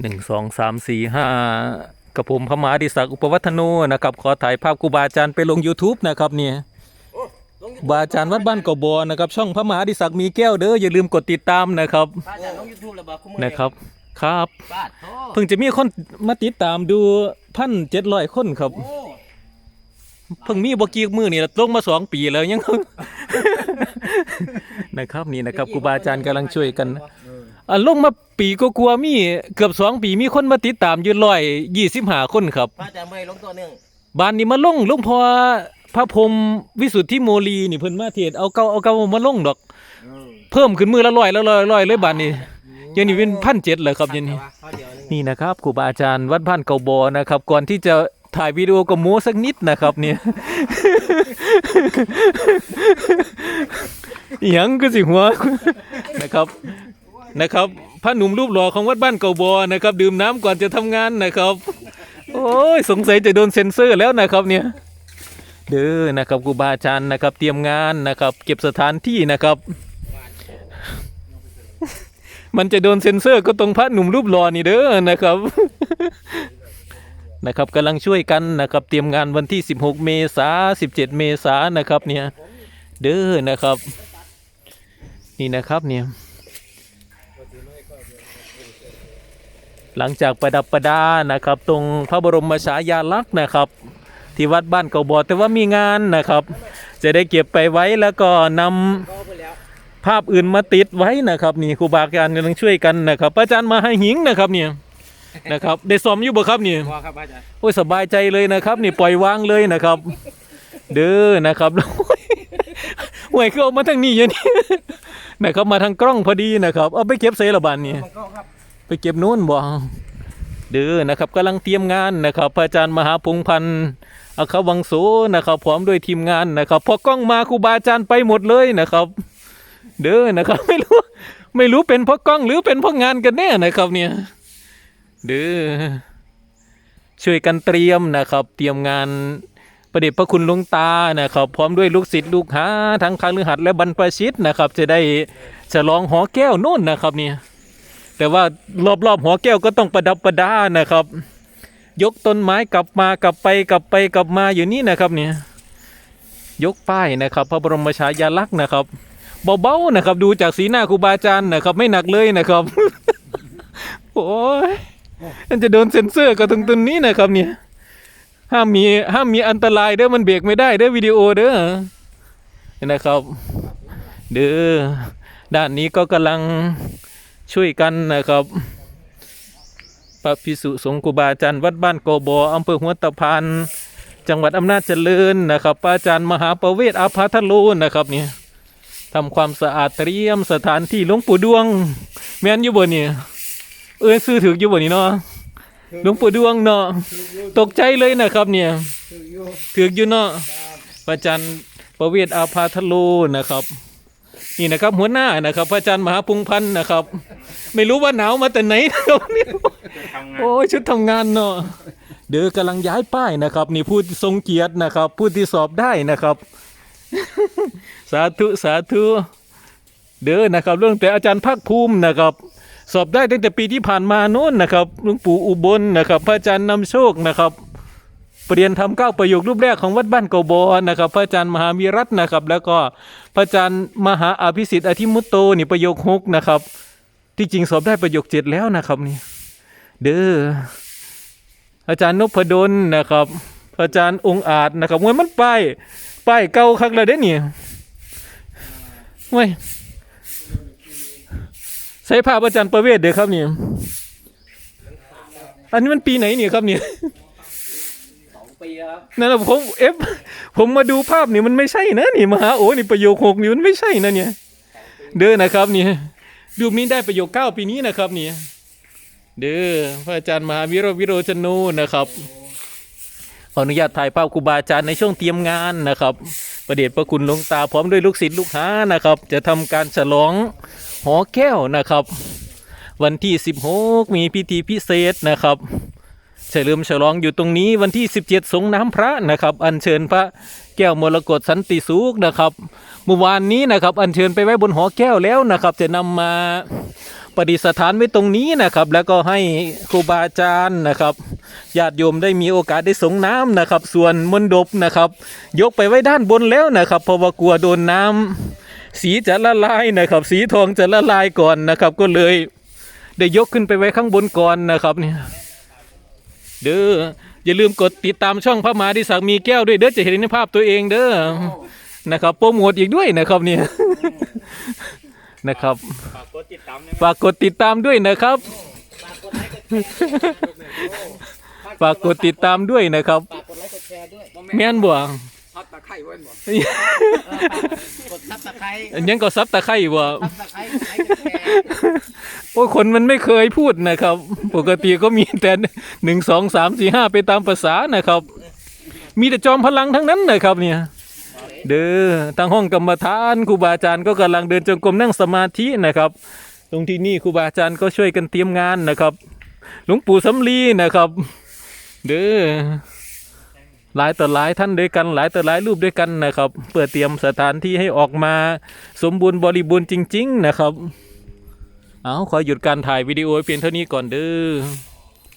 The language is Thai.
หนึ่งสองสามสี่ห้ากับผมพระมหาดิศักดิ์อุปวัฒโนนะครับ ขอถ่ายภาพครูบาอาจารย์ไปลง YouTube นะครับเนี่ยบาอาจารย์วัดบ้านกบอนะครับ ช่องพระมหาดิศักดิ์มีแก้วเด้ออย่าลืมกดติดตามนะครับป้าจากน้องยูทูบเลยบอกคุณมือนะครับ ครับป้าโธ่เพิ่งจะมีคนมาติดตามดูพันเจ็ดร้อยคนครับ โอ้เพิ่งมีบกีมือนี่ลงมาสองปีแล้วยัง นะครับนี่นะครับครูบาอาจารย์กำลังช่วยกันนะอ่ะลงมาปีก็กลัวาๆมีเกือบสองปีมีคนมาติดตามอยืนร้อยยี่สิบห้าคนครับป้าจากไม่ลงตัวหนึ่งบ้านนี้มาลงลงพอพระพรหมวิสุทธิโมลีนี่เพิ่นมาเทศน์เอาเก่าเอาเก่ามาลงดอก เพิ่มขึ้นมือละร้อยละร้อยร้อยเลยบ้านนี้เดี๋ยวนี้เป็นพันเจ็ดเลยครับเดี๋ยวนี้ ข้าวเดียวนึงนี่นะครับครูบาอาจารย์วัดบ้านเกาบอนะครับ ก่อนที่จะถ่ายวิดีโอก็โม้สักนิดนะครับเนี่ยอหยังก็สิหัว นะครับ นะครับพระหนุ่มรูปหล่อของวัดบ้านเก่าบอนะครับ ดื่มน้ำก่อนจะทำงานนะครับ โอ้ยสงสัยจะโดนเซ็นเซอร์แล้วนะครับเนี่ยเด้อนะครับครูบาอาจารย์นะครับ เตรียมงานนะครับ เก็บสถานที่นะครับ มันจะโดนเซ็นเซอร์ก็ตรงพระหนุ่มรูปหล่อนี่เด้อนะครับนะครับกำลังช่วยกันนะครับ เตรียมงานวันที่ 16 เมษา17 เมษานะครับเนี่ยเด้อนะครับ นี่นะครับเนี่ย หลังจากประดับประดานะครับ ตรงพระบรมฉายาลักษณ์นะครับ ที่วัดบ้านเกาบอแต่ว่ามีงานนะครับ จะได้เก็บไปไว้แล้วก็นำก็ไปแล้วภาพอื่นมาติดไว้นะครับ นี่ครูบาอาจารย์กำลังช่วยกันนะครับอาจารย์มาให้หิงนะครับเนี่ยนะครับได้ซ้อมอยู่บ่ครับเนี่ยพอครับป้าจากโอ้ยสบายใจเลยนะครับ นี่ปล่อยวางเลยนะครับ เด้อนะครับแล้วห่วยคือเอามาทางนี้อย่างนี้นะครับมาทางกล้องพอดีนะครับ เอาไปเก็บใส่ละบานนี่มันก็ครับ ไปเก็บนู้นบ่เด้อนะครับกำลังเตรียมงานนะครับพระอาจารย์มหาพงพันธ์อาคาวังโสนะครับพร้อมด้วยทีมงานนะครับพอกล้องมาครูบาอาจารย์ไปหมดเลยนะครับ เด้อนะครับไม่รู้ไม่รู้เป็นเพราะกล้องหรือเป็นเพราะงานกันแน่นะครับเนี่ยเด้อช่วยกันเตรียมนะครับ เตรียมงานประเดชพระคุณหลวงตานะครับ พร้อมด้วยลูกศิษย์ลูกหาทั้งคาลือหัดและบรรพชิตนะครับ จะได้ฉลองหอแก้วโน่นนะครับเนี่ย แต่ว่ารอบๆหอแก้วก็ต้องประดับประดานะครับ ยกต้นไม้กลับมากลับไปกลับไปกลับมาอยู่นี่นะครับเนี่ยยกป้ายนะครับ พระบรมฉายาลักษณ์นะครับเบาๆนะครับ ดูจากสีหน้าครูบาอาจารย์นะครับ ไม่หนักเลยนะครับโอ้ยมันจะโดนเซ็นเซอร์ก็ตรงตรงนี้นะครับเนี่ยห้ามมีห้ามมีอันตรายเด้อมันเบรกไม่ได้เด้อวิดีโอเด้อนะครับ เด้อด้านนี้ก็กำลัง ช่วยกันนะครับพระพิสุสงฆ์ครูบาอาจารย์วัดบ้านโกโบอำเภอหัวตะพานจังหวัดอำนาจเจริญนะครับพระอาจารย์มหาประเวศอาภาทโลนะครับเนี่ยทำความสะอาดเตรียมสถานที่หลวงปู่ดวง แม่นอยู่บ่เนี่เอ้ยซื้อถืออยู่บ่นี่เนาะหลวงปู่ดวงเนาะตกใจเลยนะครับเนี่ยถืออยู่เนาะพระอาจารย์ประเวศอาภาทโลนะครับ นี่นะครับหัวหน้านะครับ พระอาจารย์มหาพุงพันธ์นะครับ ไม่รู้ว่าหนาวมาแต่ไหนนะครับเนี่ยโอ้ยชุดทำงานเนาะเดี๋ยวกำลังย้ายป้ายนะครับ นี่ผู้ที่ทรงเกียรตินะครับ ผู้ที่สอบได้นะครับ สาธุสาธุเด้อนะครับ เรื่องแต่อาจารย์ภาคภูมินะครับ สอบได้ตั้งแต่ปีที่ผ่านมาโน้นนะครับหลวงปู่อุบลนะครับ พระอาจารย์นำโชคนะครับ เปลี่ยนทำเก้าประโยครูปแรกของวัดบ้านเกาบนะครับ พระอาจารย์มหาวีรัตน์นะครับ แล้วก็พระอาจารย์มหาอภิสิทธิ์อธิมุตโตนี่ประโยคหกนะครับ ที่จริงสอบได้ประโยคเจ็ดแล้วนะครับนี่เด้ออาจารย์นพดลนะครับ อาจารย์องค์อาจนะครับมวยมันป้ายป้ายเก่าคักเลยเด้เนี่ยเว้ยใส่ผ้าประจันประเวทเด้อครับนี่อันนี้มันปีไหนเนี่ยครับเนี่ย ครับนั่นแหละผมเอฟผมมาดูภาพนี่มันไม่ใช่นะนี่มหาโอนี่ประโยคหกนี่มันไม่ใช่นะเนี่ย เด้อนะครับนี่ดูนี้ได้ประโยคเก้าปีนี้นะครับนี่เด้อพระอาจารย์มหาวิโรวิโรจนูนะครับขออนุญาตถ่ายภาพครูบาอาจารย์ในช่วงเตรียมงานนะครับ ประเดชพระคุณหลวงตาพร้อมด้วยลูกศิษย์ลูกหานะครับ จะทำการฉลองหอแก้วนะครับ วันที่ 16 มีพิธีพิเศษนะครับ เฉลิมฉลองอยู่ตรงนี้วันที่ 17 สงน้ำพระนะครับ อัญเชิญพระแก้วมรกตสันติสุขนะครับเมื่อวานนี้นะครับ อัญเชิญไปไว้บนหอแก้วแล้วนะครับ จะนำมาประดิษฐานไว้ตรงนี้นะครับ แล้วก็ให้ครูบาอาจารย์นะครับญาติโยมได้มีโอกาสได้สงน้ำนะครับ ส่วนมนดบนะครับ ยกไปไว้ด้านบนแล้วนะครับเพราะว่ากลัวโดนน้ำสีจะละลายนะครับ สีทองจะละลายก่อนนะครับ ก็เลยได้ยกขึ้นไปไว้ข้างบนก่อนนะครับเนี่ย เด้ออย่าลืมกดติดตามช่องพระมหาดิศักดิ์มีแก้วด้วยเด้อจะเห็นในภาพตัวเองเด้อนะครับโปรโมทอีกด้วยนะครับเนี่ยนะครับฝากกดติดตามนะฝากกดติดตามด้วยนะครับฝากกดไลค์กดแชร์ฝากกดติดตามด้วยนะครับฝากกดไลค์กดแชร์ด้วยแม่นบ่พัดตะไคร้ไว้บ่เออกดซับสไครต์อันยังก็ซับตะไคร่บ่ซับสไครต์กดไลค์กดแชร์ โอ้คนมันไม่เคยพูดนะครับ ปกติก็มีแต่หนึ่งสองสามสี่ห้าไปตามภาษานะครับ มีแต่จอมพลังทั้งนั้นนะครับเนี่ย เด้อทางห้องกรรมฐานครูบาอาจารย์ก็กำลังเดินจงกรมนั่งสมาธินะครับ ตรงที่นี่ครูบาอาจารย์ก็ช่วยกันเตรียมงานนะครับ หลวงปู่สำลีนะครับ เด้อหลายต่อหลายท่านด้วยกันหลายต่อหลายรูปด้วยกันนะครับ เพื่อเตรียมสถานที่ให้ออกมา สมบูรณ์บริบูรณ์จริง ๆ นะครับ เอาขอหยุดการถ่ายวิดีโอไว้เพียงเท่านี้ก่อนเด้อ